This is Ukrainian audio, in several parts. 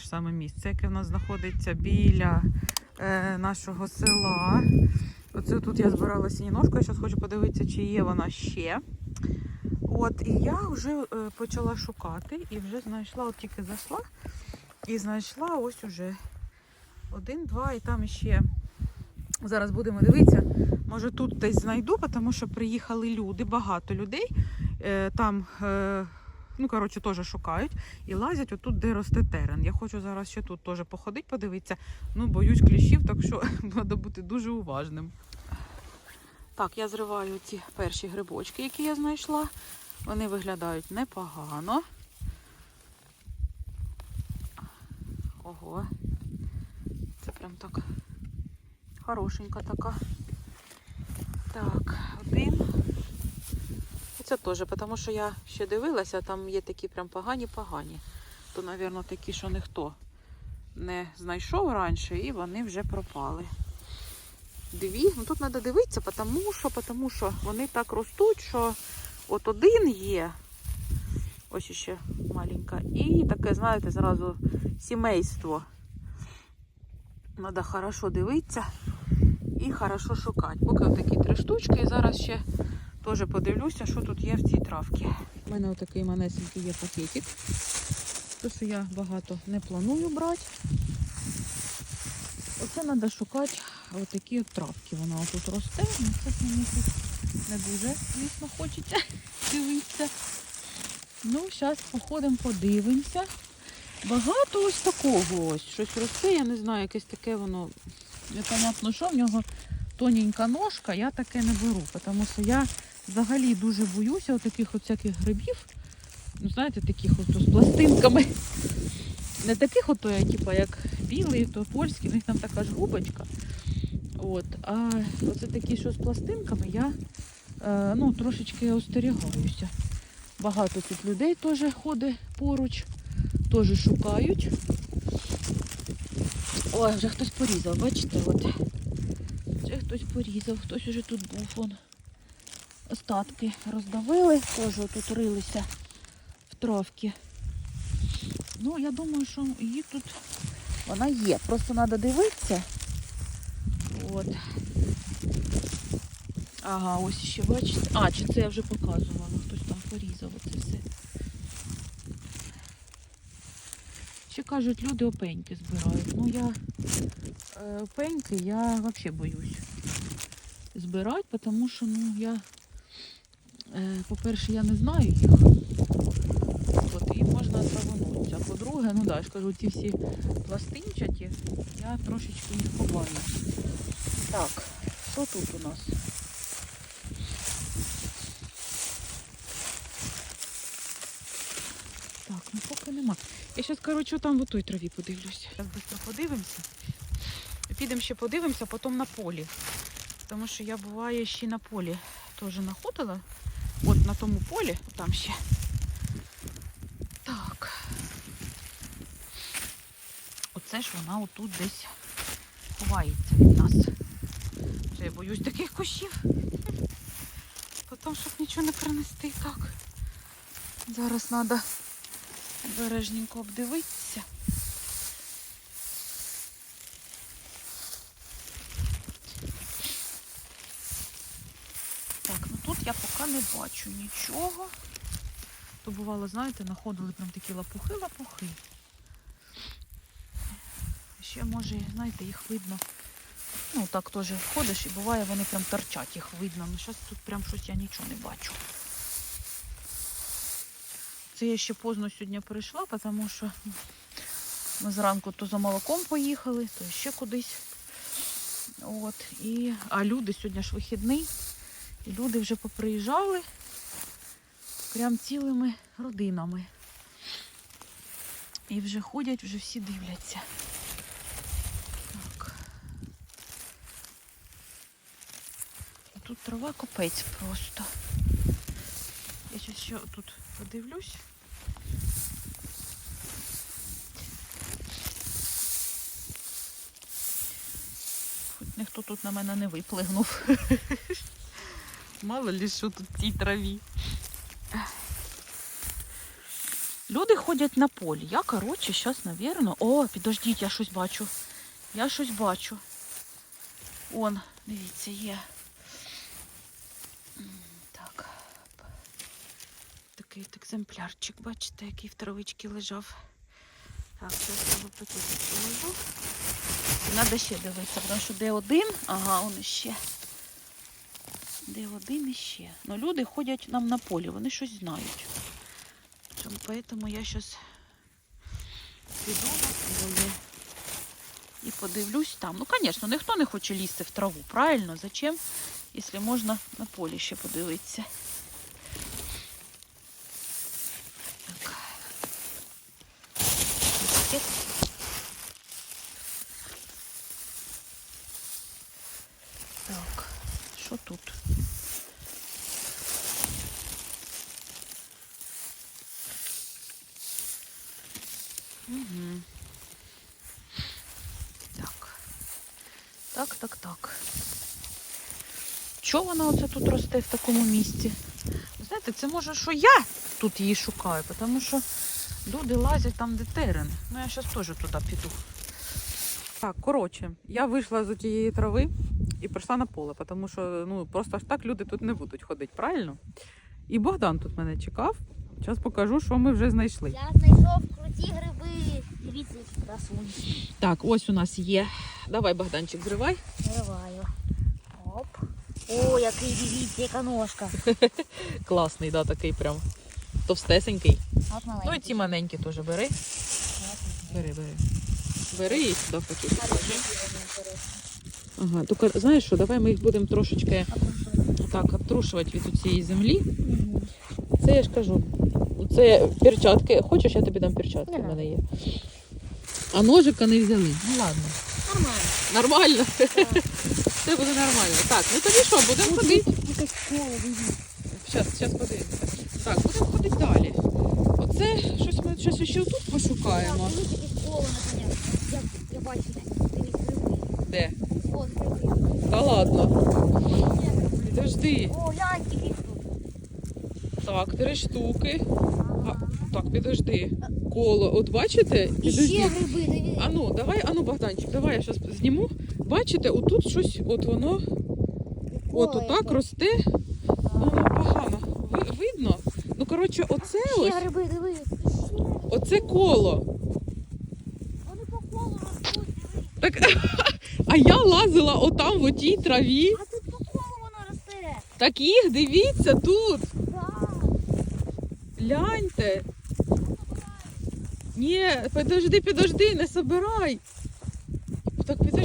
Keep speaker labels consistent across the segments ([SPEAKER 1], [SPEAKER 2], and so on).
[SPEAKER 1] ж саме місце, яке в нас знаходиться біля е, нашого села. Оце тут я збирала сініножку, я зараз хочу подивитися, чи є вона ще. От, і я вже е, почала шукати і вже знайшла, от тільки зайшла і знайшла ось уже один, два, і там ще. Зараз будемо дивитися. Може тут десь знайду, тому що приїхали люди, багато людей. Е, там, е, ну коротше, теж шукають і лазять отут, де росте терен. Я хочу зараз ще тут теж походити, подивитися. Ну, боюсь кліщів, так що треба бути дуже уважним. Так, я зриваю ці перші грибочки, які я знайшла. Вони виглядають непогано. Ого. Це прям так хорошенька така. Так, один. І Це теж, тому що я ще дивилася, там є такі прям погані-погані. То, мабуть, такі, що ніхто не знайшов раніше, і вони вже пропали. Дві. Ну тут треба дивитися, тому що, тому що вони так ростуть, що от один є. Ось ще маленька. І таке, знаєте, зразу сімейство. Треба хорошо дивитися і хорошо шукати. Поки отакі три штучки. І зараз ще теж подивлюся, що тут є в цій травці. У мене отакий манесенький є пакетик. То, що я багато не планую брати. Оце треба шукати отакі от травки. Вона тут росте. Ну, це мені тут не дуже, звісно, хочеться дивитися. Ну, зараз походимо, подивимося. Багато ось такого ось. Щось росте, я не знаю, якесь таке воно. Непонятно, що в нього тоненька ножка, я таке не беру, тому що я взагалі дуже боюся таких от всяких грибів. Ну, знаєте, таких от з пластинками. Не таких от, типу, як білий, то польський, у них там така ж губочка. От. А оце такі, що з пластинками, я е, ну, трошечки остерігаюся. Багато тут людей теж ходить поруч, теж шукають. Ой, вже хтось порізав, бачите, от. Вже хтось порізав, хтось уже тут був. Вон. Остатки роздавили, теж тут рилися в травки. Ну, я думаю, що її тут вона є. Просто треба дивитися. От. Ага, ось ще бачите. А, чи це я вже показувала, хтось там порізав оце все. Ще кажуть, люди опеньки збирають. Ну я е, опеньки я взагалі боюсь збирати, тому що ну я, по-перше, я не знаю їх. От, і можна траванутися. А по-друге, ну да, я ж кажу, ці всі пластинчаті, я трошечки їх побаюсь. Так, що тут у нас? Так, ну поки нема. Я зараз, коротше, там в той траві подивлюсь. Зараз швидко подивимося. Підемо ще подивимося, потім на полі. Тому що я буває ще на полі теж знаходила. От на тому полі, там ще. Так. Оце ж вона отут десь ховається від нас. Вже я боюсь таких кущів. Потім, щоб нічого не принести. Так. Зараз треба обережненько обдивитися. Так, ну тут я поки не бачу нічого. То бувало, знаєте, знаходили прям такі лапухи-лапухи. Ще може, знаєте, їх видно. Ну, так теж ходиш і буває, вони прям торчать, їх видно. Ну, зараз тут прям щось я нічого не бачу. Це я ще поздно сьогодні прийшла, тому що ми зранку то за молоком поїхали, то ще кудись. От. І... А люди сьогодні ж вихідний. Люди вже поприїжджали прям цілими родинами. І вже ходять, вже всі дивляться. Так. Тут трава копець просто. Я зараз ще тут подивлюсь. Хоч ніхто тут на мене не виплигнув. Мало ли що тут в цій траві. Люди ходять на полі. Я, коротше, зараз, напевно. О, підождіть, я щось бачу. Я щось бачу. Он, дивіться, є. Так. Такий екземплярчик, бачите, який в травичці лежав. Так, зараз тут положу. Треба ще дивитися, тому що де один, ага, он іще. Де один іще. Ну, люди ходять нам на полі, вони щось знають. Тому я зараз піду на і подивлюсь там. Ну, звісно, ніхто не хоче лізти в траву, правильно? Зачем, якщо можна на полі ще подивитися. Так. Пакет. Так, що тут? Угу. Так. Так, так, так. Чого вона оце тут росте в такому місці? Знаєте, це може, що я тут її шукаю, тому що люди лазять там, де терен. Ну, я зараз теж туди піду. Так, коротше, я вийшла з тієї трави і прийшла на поле, тому що ну, просто аж так люди тут не будуть ходити, правильно? І Богдан тут мене чекав. Зараз покажу, що ми вже знайшли.
[SPEAKER 2] Я знайшов круті гриби. Дивіться, які красуні.
[SPEAKER 1] Так, ось у нас є. Давай, Богданчик, зривай.
[SPEAKER 2] Вириваю. Оп. О, який дивіться, яка ножка.
[SPEAKER 1] Класний, да, такий прям товстесенький.
[SPEAKER 2] От
[SPEAKER 1] Ну і ці маленькі теж бери. Бери, бери. Бери і сюди в пакет. Ага, тільки знаєш що, давай ми їх будемо трошечки так обтрушувати від цієї землі. Це я ж кажу. Це перчатки. Хочеш, я тобі дам перчатки, в мене є. А ножика не взяли. Ну ладно.
[SPEAKER 2] Нормально.
[SPEAKER 1] Нормально. Це буде нормально. Так, ну тоді що, будемо ходити.
[SPEAKER 2] Якась.
[SPEAKER 1] Зараз, зараз подивимося. Так, будемо ходити далі. Оце щось ми щось ще тут пошукаємо.
[SPEAKER 2] Я, бачу.
[SPEAKER 1] Де? Та ладно. Підожди.
[SPEAKER 2] О, їх тут.
[SPEAKER 1] Так, три штуки. А, так, підожди. Коло. От бачите?
[SPEAKER 2] І ще гриби, дивіться.
[SPEAKER 1] Ану, давай, ану, Богданчик, давай я зараз зніму. Бачите, отут щось, от воно, от отак росте. Ну, воно погано. Ви, видно? Ну, коротше, оце ось,
[SPEAKER 2] гриби, дивіться.
[SPEAKER 1] оце коло.
[SPEAKER 2] Вони по колу ростуть.
[SPEAKER 1] Так, а я лазила отам в отій траві.
[SPEAKER 2] А тут по колу воно росте.
[SPEAKER 1] Так їх дивіться тут. Гляньте. Ні, подожди, подожди, не собирай.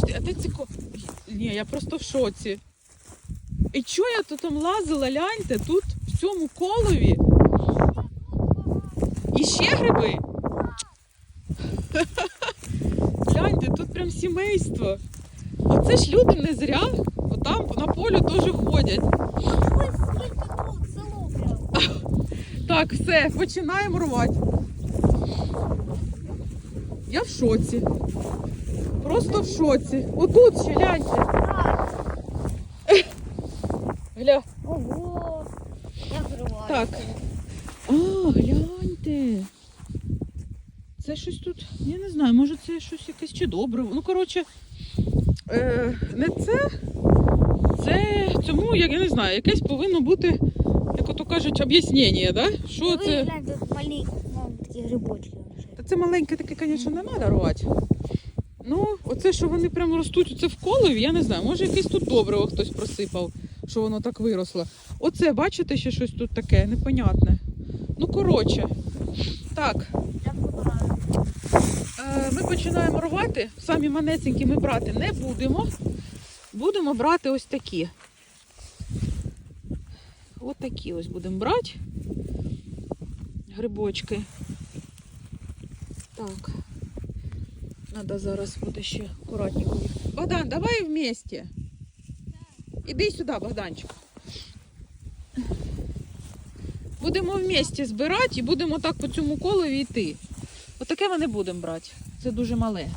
[SPEAKER 1] Подожди, а де ці ко... Ні, я просто в шоці. І чого я тут там лазила, гляньте, тут в цьому колові. І ще гриби. Гляньте, тут прям сімейство. Оце ж люди не зря, отам на полю теж ходять. Так, все, починаємо рвати. Я в шоці. Просто в шоці. Отут ще гляньте. Гля.
[SPEAKER 2] Ого. Я зриваю.
[SPEAKER 1] Так. А, гляньте. Це щось тут, я не знаю, може це щось якесь чи добре. Ну, коротше, е, не це. Це цьому, як я не знаю, якесь повинно бути, як ото кажуть, об'яснення, да? Що
[SPEAKER 2] Ви
[SPEAKER 1] це?
[SPEAKER 2] тут малі ну, грибочки.
[SPEAKER 1] Та це маленьке таке, звісно, не треба рвати. Оце, що вони прямо ростуть оце в колові, я не знаю. Може, якесь тут добриво хтось просипав, що воно так виросло. Оце, бачите, ще щось тут таке непонятне. Ну, коротше. Так, е, ми починаємо рвати. Самі манесенькі ми брати не будемо. Будемо брати ось такі. Ось такі ось будемо брати. Грибочки. Так. Надо зараз буде ще акуратненько. Богдан, давай вместе. Іди сюди, Богданчик. Будемо вместе збирати і будемо так по цьому колові йти. Отаке ми не будемо брати. Це дуже мале.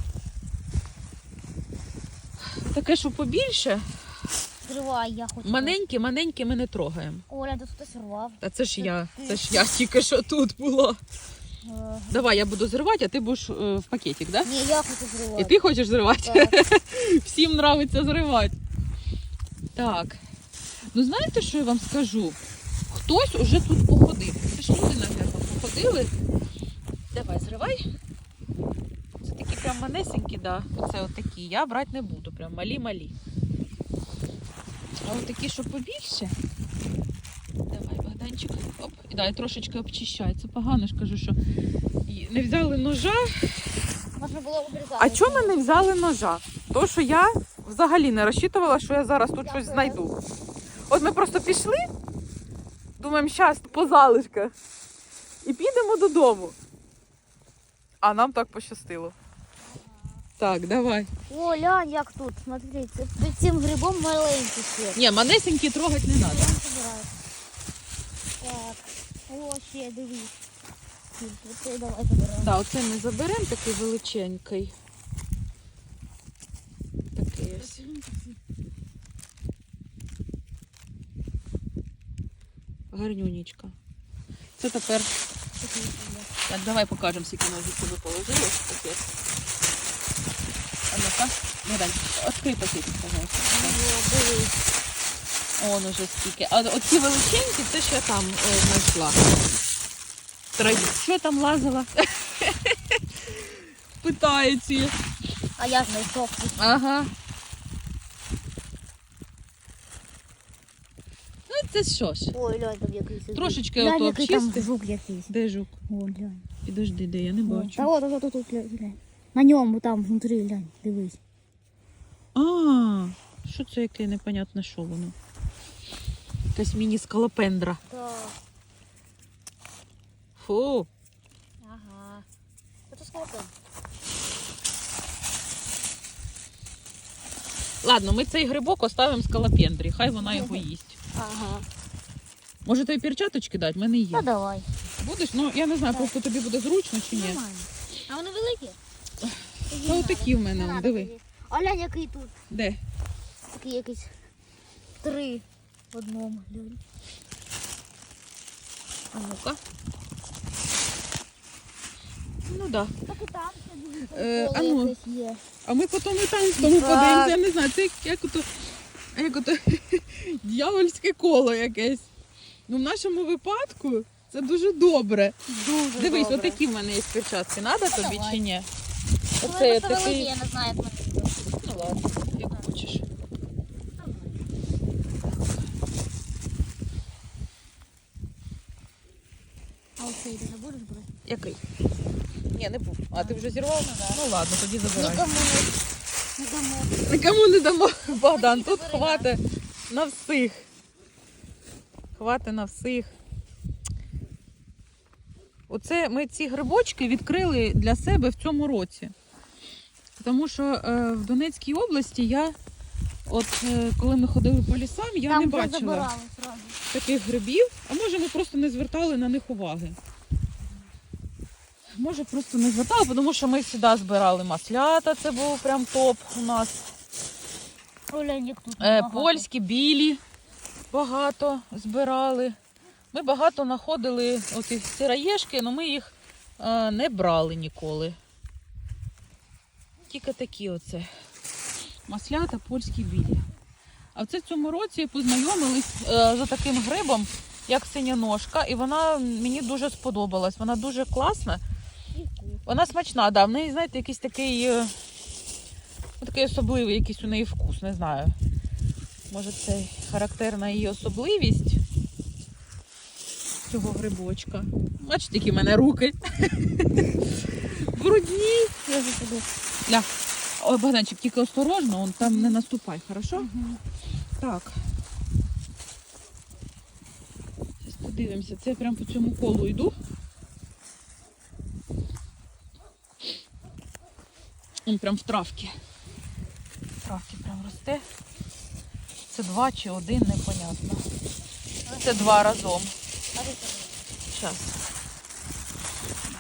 [SPEAKER 1] Таке, що побільше,
[SPEAKER 2] Зривай, я хочу.
[SPEAKER 1] маленьке, маленьке ми не трогаємо.
[SPEAKER 2] Оля, тут хтось рвав.
[SPEAKER 1] Та це ж я, це ж я тільки що тут була.
[SPEAKER 2] Ага.
[SPEAKER 1] Давай, я буду зривати, а ти будеш е, в пакетик, да?
[SPEAKER 2] Ні, я хочу зривати.
[SPEAKER 1] І ти хочеш зривати?
[SPEAKER 2] Так.
[SPEAKER 1] Всім нравиться зривати. Так. Ну знаєте, що я вам скажу? Хтось уже тут походив. Це ж люди, напевно, походили. Давай, зривай. Це такі прям манесенькі, да. Оце от такі. Я брати не буду, прям малі-малі. А от такі, що побільше. Богданчик. Оп. І дай трошечки обчищай. Це погано ж кажу, що не взяли ножа,
[SPEAKER 2] Можна було обрізати.
[SPEAKER 1] а чому ми не взяли ножа? То, що я взагалі не розчитувала, що я зараз тут щось знайду. От ми просто пішли, думаємо, щас по залишках. І підемо додому. А нам так пощастило. Так, давай.
[SPEAKER 2] О, глянь, як тут. Смотри, це під цим грибом маленький ще.
[SPEAKER 1] Ні, манесенькі трогати не треба.
[SPEAKER 2] Так. О, ще дивись. Оце давай забираємо.
[SPEAKER 1] Так, оце ми заберемо такий величенький. Такий ось. Гарнюнічка. Це тепер. Так, давай покажемо, скільки ми положили в пакет. А ну-ка, Богдан, відкрий пакетик, пожалуйста.
[SPEAKER 2] О, дивись.
[SPEAKER 1] Он уже скільки. А оці величенькі, це ще там е, знайшла. Траві. Що я там лазила? Питається.
[SPEAKER 2] А я знайшов.
[SPEAKER 1] Ага. Ну, це що ж?
[SPEAKER 2] Ой, глянь, там якийсь.
[SPEAKER 1] Трошечки ото
[SPEAKER 2] який там жук якийсь.
[SPEAKER 1] Де жук?
[SPEAKER 2] О, глянь.
[SPEAKER 1] Підожди, де я не бачу.
[SPEAKER 2] Та от, от, от, от, глянь, глянь. На ньому там внутрі, глянь, дивись.
[SPEAKER 1] А, що це яке непонятне що воно? Якась міні-скалопендра.
[SPEAKER 2] Так.
[SPEAKER 1] Фу.
[SPEAKER 2] Ага. Це сколько?
[SPEAKER 1] Ладно, ми цей грибок оставимо скалопендрі, хай вона його їсть.
[SPEAKER 2] Ага.
[SPEAKER 1] Може, тобі перчаточки дати? В мене
[SPEAKER 2] Та
[SPEAKER 1] є.
[SPEAKER 2] давай.
[SPEAKER 1] Будеш? Ну, я не знаю,
[SPEAKER 2] Так.
[SPEAKER 1] просто тобі буде зручно чи ні.
[SPEAKER 2] Нормально. А вони великі?
[SPEAKER 1] Та отакі в мене, диви.
[SPEAKER 2] Глянь, який тут.
[SPEAKER 1] Де?
[SPEAKER 2] Такий якийсь три в одному. Глянь.
[SPEAKER 1] А ну-ка. Ну да.
[SPEAKER 2] Так і там
[SPEAKER 1] Е, а ну.
[SPEAKER 2] якесь є.
[SPEAKER 1] А ми потім і там в тому
[SPEAKER 2] Так.
[SPEAKER 1] подивимося, я не знаю, це як, як ото, як ото дьявольське коло якесь. Ну, в нашому випадку це дуже добре.
[SPEAKER 2] Дуже
[SPEAKER 1] Дивись,
[SPEAKER 2] добре.
[SPEAKER 1] отакі в мене є перчатки. Надо
[SPEAKER 2] Ну,
[SPEAKER 1] тобі
[SPEAKER 2] давай.
[SPEAKER 1] чи ні? Оце я такий.
[SPEAKER 2] я не знаю, як йдуть.
[SPEAKER 1] Ну ладно, як хочеш.
[SPEAKER 2] А оцей ти не будеш брати?
[SPEAKER 1] Який? Ні, не був. А ти вже зірвав? Ну ладно, тоді забирай.
[SPEAKER 2] Нікому не, не дамо.
[SPEAKER 1] Нікому не дамо. Богдан, тут хватить на всіх. Хватить на всіх. Оце ми ці грибочки відкрили для себе в цьому році. Тому що е, в Донецькій області я, от е, коли ми ходили по лісам, я
[SPEAKER 2] Там
[SPEAKER 1] не бачила таких грибів. А може ми просто не звертали на них уваги. Може просто не звертали, тому що ми сюди збирали маслята, це був прям топ у нас. Е, польські, білі багато збирали. Ми багато знаходили оці сироєшки, але ми їх е, не брали ніколи. Тільки такі оце. Маслята, польські білі. А це в цьому році познайомились е, з таким грибом, як синяножка, і вона мені дуже сподобалась. Вона дуже класна. Вона смачна, да. В неї, знаєте, якийсь такий, е, ну, такий особливий якийсь у неї вкус, не знаю. Може, це характерна її особливість цього грибочка. Бачите, які в мене руки. Брудні.
[SPEAKER 2] Я.
[SPEAKER 1] Ля. Ой, Богданчик, тільки осторожно, он там не наступай, хорошо?
[SPEAKER 2] Мгм.
[SPEAKER 1] Так. Зараз подивимося. Це я прям по цьому колу йду. Он прям в травки. В травки прям росте. Це два чи один, непонятно. Це два разом. Зараз.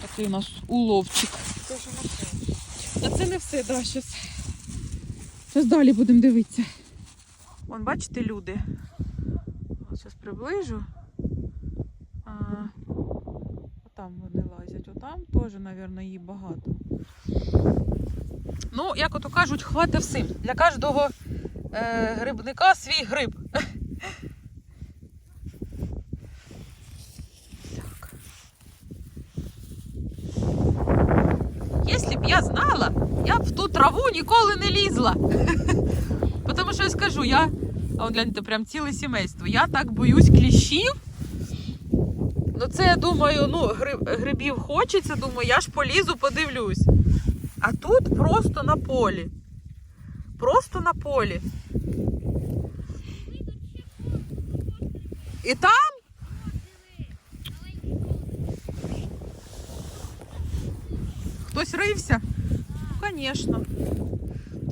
[SPEAKER 1] Такий у нас уловчик. А це не все, да, щас. Зараз далі будемо дивитися. Вон, бачите, люди. Зараз приближу. А, там вони лазять. Отам теж, мабуть, її багато. Ну, як ото кажуть, хватить всім. Для кожного е, грибника свій гриб. Якщо б я знала, я б в ту траву ніколи не лізла. Тому що я скажу, я, а он гляньте, прям ціле сімейство. Я так боюсь кліщів. Ну, це я думаю, ну, гриб, грибів хочеться, думаю, я ж полізу, подивлюсь. А тут просто на полі. Просто на полі. І там? Хтось рився? Звісно.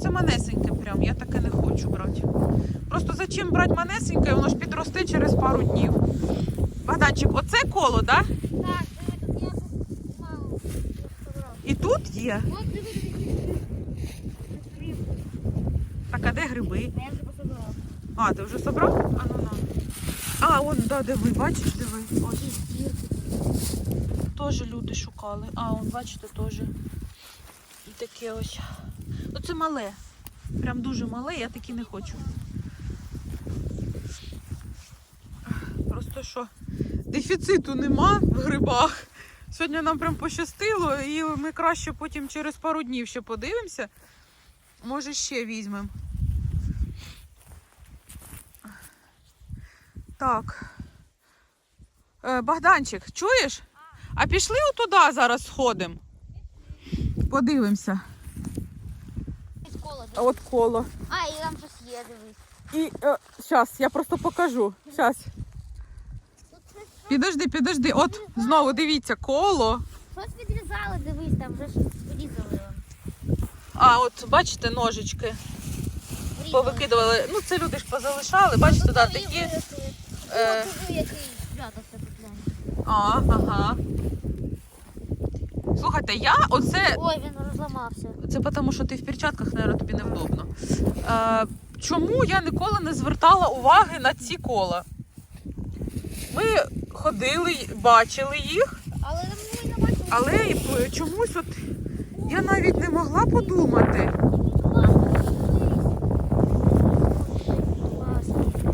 [SPEAKER 1] Це манесеньке прям, я таке не хочу брати. Просто зачем брати манесеньке, воно ж підросте через пару днів. Богданчик, оце коло, так? Да?
[SPEAKER 2] Так, диви, тут я тут мало собрав.
[SPEAKER 1] І тут є. Так, а де гриби?
[SPEAKER 2] Я вже пособирав.
[SPEAKER 1] А, ти вже собрав? А ну на. А, он, да, диви, бачиш, диви. Ось. Теж люди шукали. А, он, бачите, теж. І таке ось. Ну це мале. Прям дуже мале, я такі не хочу. Просто що дефіциту нема в грибах. Сьогодні нам прям пощастило, і ми краще потім через пару днів ще подивимося. Може ще візьмемо. Так. Е, Богданчик, чуєш? А пішли отуди зараз сходимо. Подивимося. А. От коло.
[SPEAKER 2] А, і там щось є, дивись.
[SPEAKER 1] І зараз я просто покажу. Зараз. Підожди, підожди. От знову дивіться, коло.
[SPEAKER 2] щось відрізали, дивись, там вже щось порізали.
[SPEAKER 1] А, от бачите, ножички повикидували. Ну, це люди ж позалишали. Бачите, да, такі. Е... А, ага. Слухайте, я оце
[SPEAKER 2] Ой, він розламався.
[SPEAKER 1] Це тому, що ти в перчатках, мабуть, тобі невдобно. Е, чому я ніколи не звертала уваги на ці кола? Ми ходили, бачили їх,
[SPEAKER 2] Але
[SPEAKER 1] але чомусь от я навіть не могла подумати.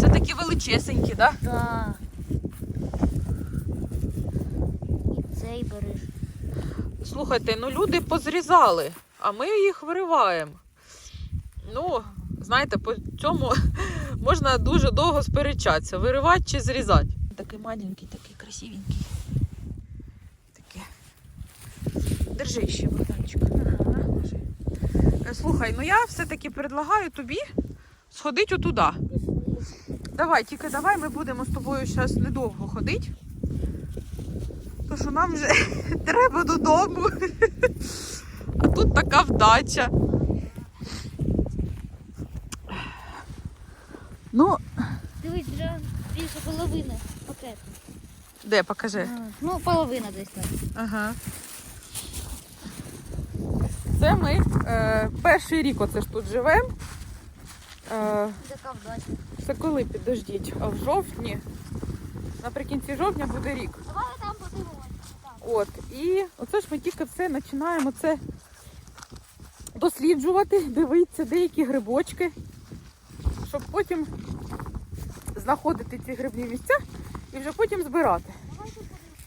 [SPEAKER 1] Це такі величесенькі, да?
[SPEAKER 2] Да. І цей береш.
[SPEAKER 1] Слухайте, ну люди позрізали, а ми їх вириваємо. Ну, знаєте, по цьому можна дуже довго сперечатися, виривати чи зрізати. Такий маленький, такий красивенький. Таке. Держи ще, Богданчик. Ага. Е, Слухай, ну я все-таки предлагаю тобі сходити отуди. Давай, тільки давай, ми будемо з тобою зараз недовго ходити. То що нам вже треба додому. А тут така вдача. Ну,
[SPEAKER 2] Дивись, вже більше половини пакету.
[SPEAKER 1] де покажи.
[SPEAKER 2] Ну, половина десь так.
[SPEAKER 1] Ага. Це ми е, перший рік оце ж тут живемо. Е,
[SPEAKER 2] Така вдача.
[SPEAKER 1] це коли підождіть? А в жовтні. Наприкінці жовтня буде рік.
[SPEAKER 2] Давай там подивимось. Там.
[SPEAKER 1] От, і оце ж ми тільки все починаємо це досліджувати, дивитися деякі грибочки, щоб потім знаходити ці грибні місця і вже потім збирати.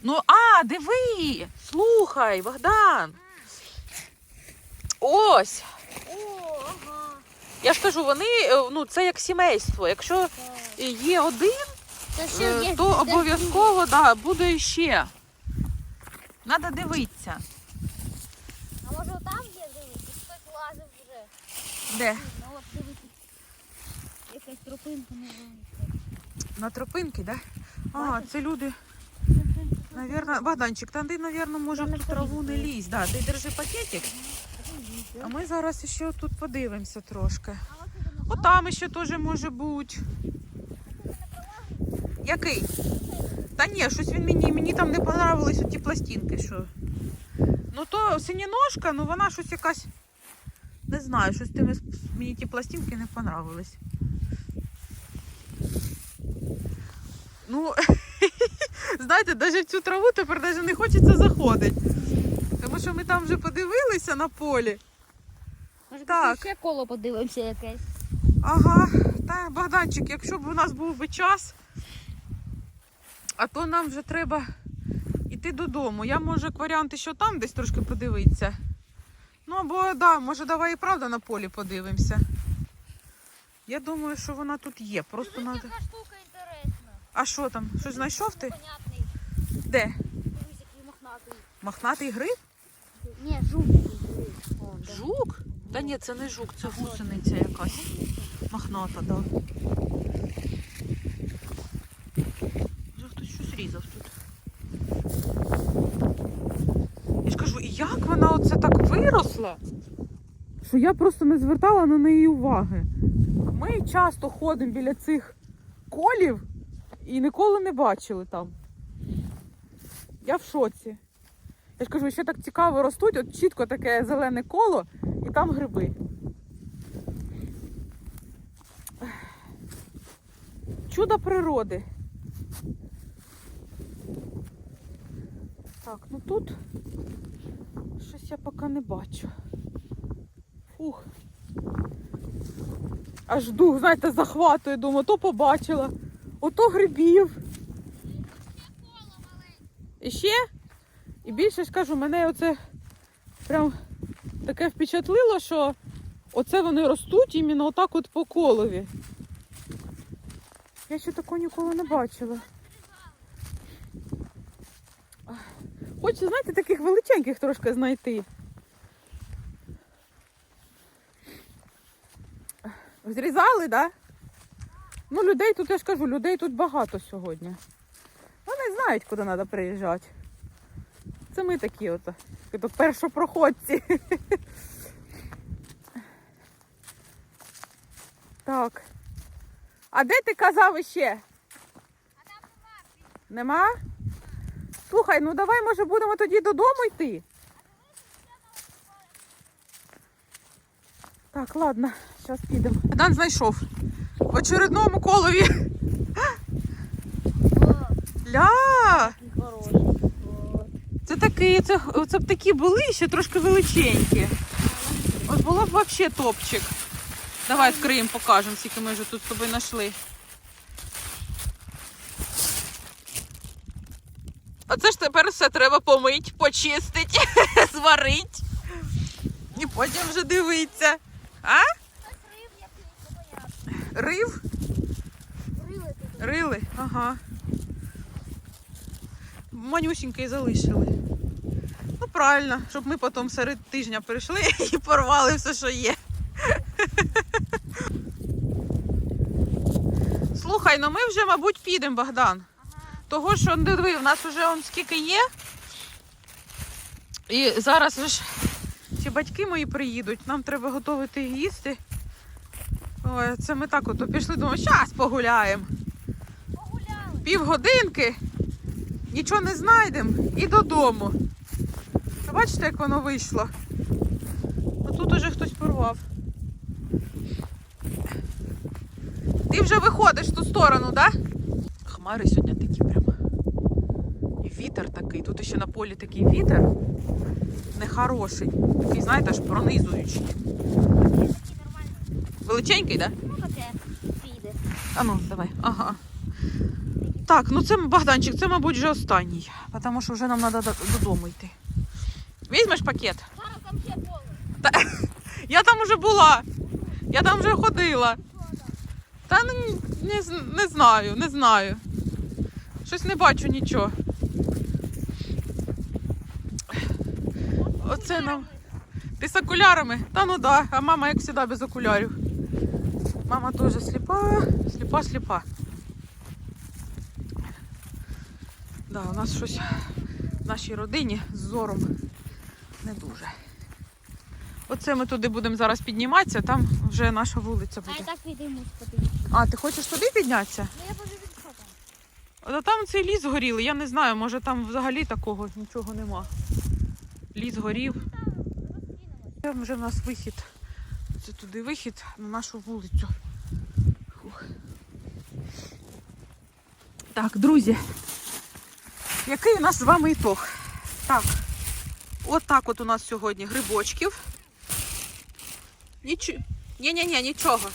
[SPEAKER 1] Ну, а, диви! Слухай, Богдан! Ось!
[SPEAKER 2] О, ага.
[SPEAKER 1] Я ж кажу, вони е, ну, це як сімейство. Якщо є один,
[SPEAKER 2] ще
[SPEAKER 1] е,
[SPEAKER 2] є.
[SPEAKER 1] то обов'язково да, буде ще. Треба дивитися.
[SPEAKER 2] А може там є дивись? Хтось лазив вже.
[SPEAKER 1] Де?
[SPEAKER 2] Ну от дивись. Якась тропинка не
[SPEAKER 1] На тропинки, да? А, це люди, навірно, Богданчик, там ти, навірно, може в траву не лізь. Да, ти держи пакетик, а ми зараз ще тут подивимося трошки. О, там ще теж може бути. Який? Та ні, щось він мені, мені там не понравились ті пластинки, що. Ну то синіножка, ну вона щось якась. Не знаю, щось тими мені ті пластинки не понравились. Ну, знаєте, навіть в цю траву тепер навіть не хочеться заходити. Тому що ми там вже подивилися на полі.
[SPEAKER 2] Може,
[SPEAKER 1] Так.
[SPEAKER 2] ще коло подивимося якесь.
[SPEAKER 1] Ага, та Богданчик, якщо б у нас був би час, а то нам вже треба йти додому. Я може варіанти, що там десь трошки подивитися. Ну або да, може давай і правда на полі подивимося. Я думаю, що вона тут є. Просто надо...
[SPEAKER 2] яка штука.
[SPEAKER 1] А що там? Щось знайшов ти?
[SPEAKER 2] Понятний.
[SPEAKER 1] Де?
[SPEAKER 2] Дивись, який мохнатий.
[SPEAKER 1] Мохнатий гриб?
[SPEAKER 2] Ні, жук. О, да.
[SPEAKER 1] Жук? Та ні, це не жук, це гусениця якась. Мохната, так. Да. Вже хтось щось різав тут. Я ж кажу, і як вона оце так виросла? Що я просто не звертала на неї уваги. Ми часто ходимо біля цих колів і ніколи не бачили там. Я в шоці. Я ж кажу, ще так цікаво ростуть, от чітко таке зелене коло, і там гриби. Чудо природи. Так, ну тут щось я поки не бачу. Фух. Аж дух, знаєте, захватує, думаю, то побачила, ото грибів. І ще? І більше ж кажу, мене оце прям таке впечатлило, що оце вони ростуть іменно отак от по колові. Я ще такого ніколи не бачила. Хочу, знаєте, таких величеньких трошки знайти. Зрізали, так? Да? Ну, людей тут, я ж кажу, людей тут багато сьогодні. Вони знають, куди треба приїжджати. Це ми такі от, ото першопроходці. Так. А де ти казав іще? Нема? Слухай, ну давай, може, будемо тоді додому йти. Так, ладно, зараз підемо. Дан знайшов. Очередному колові. Ля! Це такі, це, це б такі були ще трошки величенькі. От було б взагалі топчик. Давай відкриємо, покажемо, скільки ми вже тут з знайшли. Оце ж тепер все треба помити, почистити, зварити. І потім вже дивитися. А?
[SPEAKER 2] Хтось рив якийсь, непонятно.
[SPEAKER 1] Рив?
[SPEAKER 2] Рили.
[SPEAKER 1] Рили? Ага. Манюсінький залишили. Ну, правильно, щоб ми потім серед тижня прийшли і порвали все, що є. Слухай, ну ми вже, мабуть, підемо, Богдан. Того, що не диви, в нас вже он скільки є. І зараз ж ці батьки мої приїдуть, нам треба готувати їсти. Ой, це ми так ото пішли, думаю, зараз погуляємо.
[SPEAKER 2] Погуляли.
[SPEAKER 1] Півгодинки, нічого не знайдемо і додому. Ви Бачите, як воно вийшло? А тут уже хтось порвав. Ти вже виходиш в ту сторону, так? Да? Хмари сьогодні такі прямо. І вітер такий. Тут ще на полі такий вітер нехороший. Такий, знаєте, аж пронизуючий. Величенький, так? Да?
[SPEAKER 2] Ну таке піде.
[SPEAKER 1] А ну, давай. Ага. Так, ну це Богданчик, це, мабуть, вже останній, тому що вже нам треба додому йти. Візьмеш пакет?
[SPEAKER 2] Зараз там ще поле.
[SPEAKER 1] Я там вже була. Я там вже ходила. Та ну, не, не знаю, не знаю. Щось не бачу нічого. Оце нам. Ти з окулярами? Та ну да, а мама як завжди без окулярів. Мама теж сліпа, сліпа, сліпа. Да, у нас щось в нашій родині з зором не дуже. Оце ми туди будемо зараз підніматися, там вже наша вулиця
[SPEAKER 2] А я
[SPEAKER 1] буде.
[SPEAKER 2] так підіймусь подивіться.
[SPEAKER 1] А, ти хочеш туди піднятися?
[SPEAKER 2] Ну я що там.
[SPEAKER 1] Там цей ліс горілий, я не знаю, може там взагалі такого нічого нема. Ліс горів.
[SPEAKER 2] Там.
[SPEAKER 1] Там вже в нас вихід. Це туди вихід на нашу вулицю. Фух. Так, друзі. Який у нас з вами ітог? Так. От так от у нас сьогодні грибочків. Нічого. Ні-ні-ні, нічого.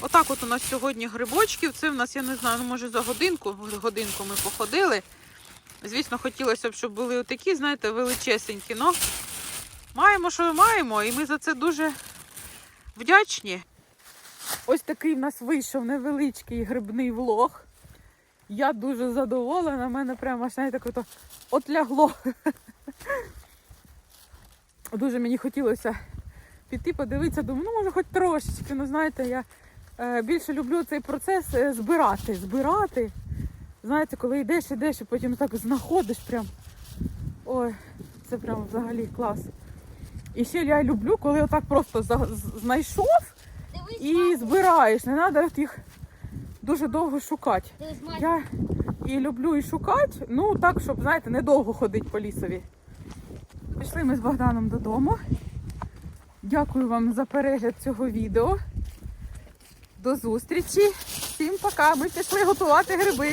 [SPEAKER 1] Отак от у нас сьогодні грибочків. Це в нас, я не знаю, ну може за годинку, годинку ми походили. Звісно, хотілося б, щоб були отакі, знаєте, величесенькі. Но маємо, що маємо, і ми за це дуже вдячні. Ось такий в нас вийшов невеличкий грибний влог. Я дуже задоволена, мене прямо аж знаєте, круто отлягло. Дуже мені хотілося піти, подивитися, думаю, ну може хоч трошечки. Ну знаєте, я е, більше люблю цей процес е, збирати. Збирати. Знаєте, коли йдеш, йдеш і потім так знаходиш прям. Ой, це прям взагалі клас. І ще я люблю, коли отак просто за- знайшов і збираєш. Не треба їх дуже довго шукати. Я і люблю і шукати, ну так, щоб, знаєте, недовго ходити по лісові. Пішли ми з Богданом додому. Дякую вам за перегляд цього відео. До зустрічі. Всім пока. Ми пішли готувати гриби.